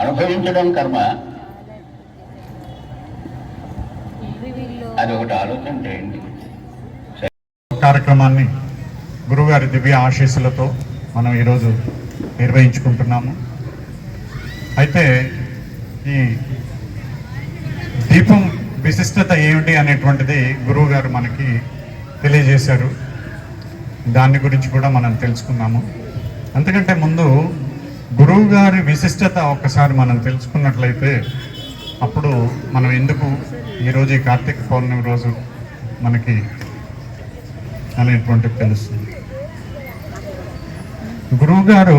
అనుభవించడం కర్మ. అది ఒకటి ఆలోచన చేయండి కార్యక్రమాన్ని గురుగారి దివ్య ఆశీస్సులతో మనం ఈరోజు నిర్వహించుకుంటున్నాము. అయితే ఈ దీపం విశిష్టత ఏమిటి అనేటువంటిది గురువు గారు మనకి తెలియజేశారు. దాని గురించి కూడా మనం తెలుసుకున్నాము. అంతకంటే ముందు గురువు గారి విశిష్టత ఒక్కసారి మనం తెలుసుకున్నట్లయితే అప్పుడు మనం ఎందుకు ఈరోజు ఈ కార్తీక పౌర్ణమి రోజు మనకి అనేటువంటిది తెలుస్తుంది. గురువు గారు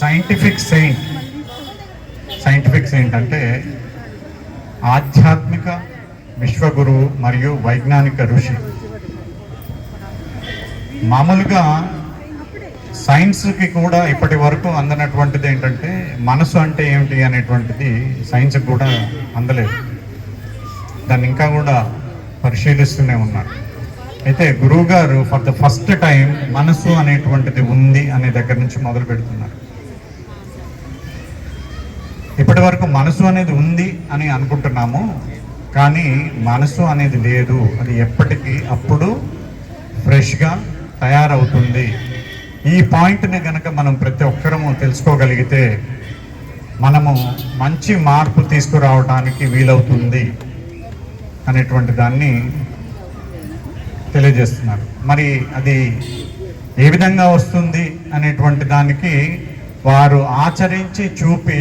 సైంటిఫిక్ సెయింట్. సైంటిఫిక్ సెయింట్ అంటే ఆధ్యాత్మిక విశ్వగురువు మరియు వైజ్ఞానిక ఋషి. మామూలుగా సైన్స్కి కూడా ఇప్పటి వరకు అందనటువంటిది ఏంటంటే మనసు అంటే ఏమిటి అనేటువంటిది సైన్స్కి కూడా అందలేదు. దాన్ని ఇంకా కూడా పరిశీలిస్తూనే ఉన్నారు. అయితే గురువు గారు ఫర్ ద ఫస్ట్ టైం మనసు అనేటువంటిది ఉంది అనే దగ్గర నుంచి మొదలు పెడుతున్నారు. ఇప్పటి వరకు మనసు అనేది ఉంది అని అనుకుంటున్నాము కానీ మనసు అనేది లేదు. అది ఎప్పటికీ అప్పుడు ఫ్రెష్గా తయారవుతుంది. ఈ పాయింట్ని కనుక మనం ప్రతి ఒక్కరము తెలుసుకోగలిగితే మనము మంచి మార్పు తీసుకురావడానికి వీలవుతుంది అనేటువంటి దాన్ని తెలియజేస్తున్నారు. మరి అది ఏ విధంగా వస్తుంది అనేటువంటి దానికి వారు ఆచరించి చూపి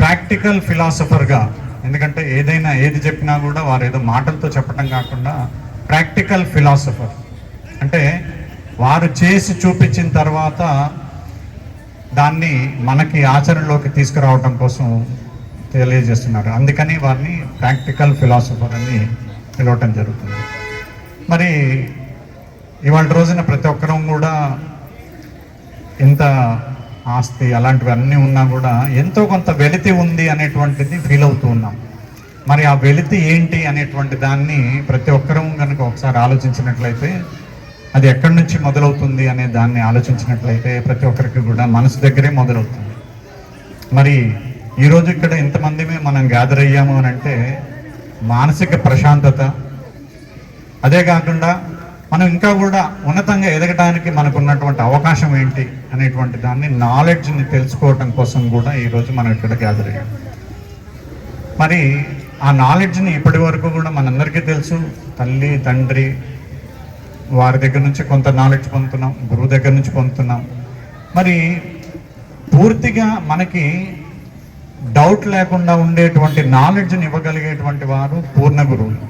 ప్రాక్టికల్ ఫిలాసఫర్గా ఎందుకంటే ఏదైనా ఏది చెప్పినా కూడా వారు ఏదో మాటలతో చెప్పడం కాకుండా ప్రాక్టికల్ ఫిలాసఫర్. అంటే వారు చేసి చూపించిన తర్వాత దాన్ని మనకి ఆచరణలోకి తీసుకురావడం కోసం తెలియజేస్తున్నారు. అందుకని వారిని ప్రాక్టికల్ ఫిలాసఫర్ అని పిలవటం జరుగుతుంది. మరి ఇవాళ రోజున ప్రతి ఒక్కరం కూడా ఎంత ఆస్తి అలాంటివన్నీ ఉన్నా కూడా ఎంతో కొంత వెలితి ఉంది అనేటువంటిది ఫీల్ అవుతూ ఉన్నాం. మరి ఆ వెలితి ఏంటి అనేటువంటి దాన్ని ప్రతి ఒక్కరం కనుక ఒకసారి ఆలోచించినట్లయితే అది ఎక్కడి నుంచి మొదలవుతుంది అనే దాన్ని ఆలోచించినట్లయితే ప్రతి ఒక్కరికి కూడా మనసు దగ్గరే మొదలవుతుంది. మరి ఈరోజు ఇక్కడ ఇంతమందిమే మనం గ్యాదర్ అయ్యాము అని అంటే మానసిక ప్రశాంతత. అదే కాకుండా మనం ఇంకా కూడా ఉన్నతంగా ఎదగడానికి మనకు ఉన్నటువంటి అవకాశం ఏంటి అనేటువంటి దాన్ని నాలెడ్జ్ని తెలుసుకోవటం కోసం కూడా ఈరోజు మనం ఇక్కడ గ్యాదర్ అయ్యాం. మరి ఆ నాలెడ్జ్ని ఇప్పటి వరకు కూడా మనందరికీ తెలుసు. తల్లి తండ్రి వారి దగ్గర నుంచి కొంత నాలెడ్జ్ పొందుతున్నాం గురువు దగ్గర నుంచి పొందుతున్నాం. మరి పూర్తిగా మనకి డౌట్ లేకుండా ఉండేటువంటి నాలెడ్జ్ని ఇవ్వగలిగేటువంటి వారు పూర్ణ గురువులు.